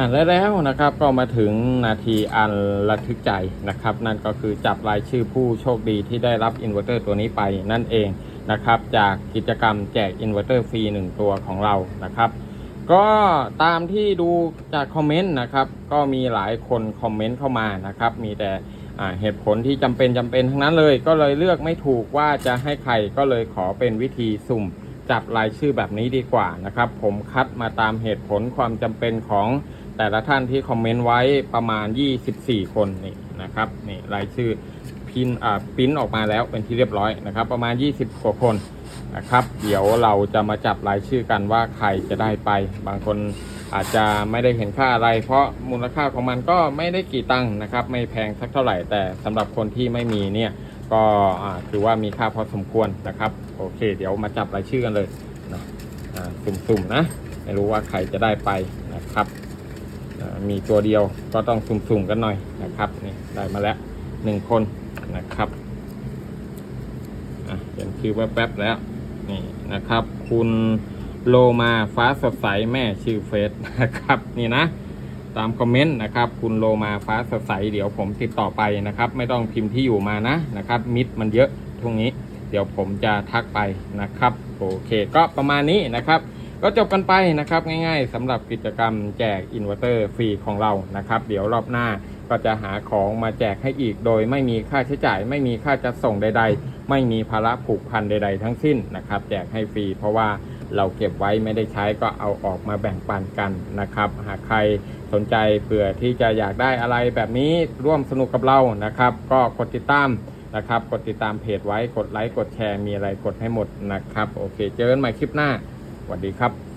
อ่าและแล้วนะครับก็มาถึงนาทีอันระทึกใจนะครับ นั่นก็คือจับรายชื่อผู้โชคดีที่ได้รับอินเวอร์เตอร์ตัวนี้ไปนั่นเองนะครับจากกิจกรรมแจกอินเวอร์เตอร์ฟรี1ตัวของเรานะครับก็ตามที่ดูจากคอมเมนต์นะครับ ก็มีหลายคนคอมเมนต์เข้ามานะครับ มีแต่เหตุผลที่จำเป็นจำเป็นทั้งนั้นเลยก็เลยเลือกไม่ถูกว่าจะให้ใครก็เลยขอเป็นวิธีสุ่มจับรายชื่อแบบนี้ดีกว่านะครับ ผมคัดมาตามเหตุผลความจำเป็นของ แต่ละท่านที่คอมเมนต์ไว้ประมาณ 24 คนนี่นะครับนี่รายชื่อพินอ่าพิมพ์ออกมาแล้วเป็นที่เรียบร้อยนะครับ ประมาณ 20กว่าคนนะครับ เดี๋ยวเราจะมาจับรายชื่อกันว่าใครจะได้ไป บางคนอาจจะไม่ได้เห็นค่าอะไร เพราะมูลค่าของมันก็ไม่ได้กี่ตังค์นะครับ ไม่แพงสักเท่าไหร่ แต่สำหรับคนที่ไม่มีเนี่ยก็อ่าถือว่ามีค่าพอสมควรนะครับ โอเค เดี๋ยวมาจับรายชื่อกันเลยนะอ่าสุ่มๆนะ ไม่รู้ว่าใครจะได้ไปนะครับ มีตัวเดียวก็ต้องสุ่มๆกันหน่อยนะครับนี่ได้มาแล้วหนึ่งคนนะครับอะเห็นชื่อแป๊บๆแล้วนี่นะครับ คุณโลมาฟ้าสดใสแม่ชื่อเฟซนะครับนี่นะ ตามคอมเมนต์นะครับคุณโลมาฟ้าสดใสเดี๋ยวผมติดต่อไปนะครับ ไม่ต้องพิมพ์ที่อยู่มานะนะครับ มิดมันเยอะช่วงนี้ เดี๋ยวผมจะทักไปนะครับ โอเคก็ประมาณนี้นะครับ ก็จบกันไปนะครับง่ายๆสำหรับกิจกรรมแจกอินเวอร์เตอร์ฟรีของเรานะครับ เดี๋ยวรอบหน้าก็จะหาของมาแจกให้อีกโดยไม่มีค่าใช้จ่าย ไม่มีค่าจัดส่งใด ๆ ไม่มีภาระผูกพันใด ๆ ทั้งสิ้นนะครับ แจกให้ฟรีเพราะว่าเราเก็บไว้ไม่ได้ใช้ก็เอาออกมาแบ่งปันกันนะครับ หากใครสนใจเผื่อที่จะอยากได้อะไรแบบนี้ร่วมสนุกกับเรานะครับ ก็กดติดตามนะครับ กดติดตามเพจไว้กดไลค์กดแชร์มีอะไรกดให้หมดนะครับ โอเค เจอกันใหม่คลิปหน้า วัสดีครับ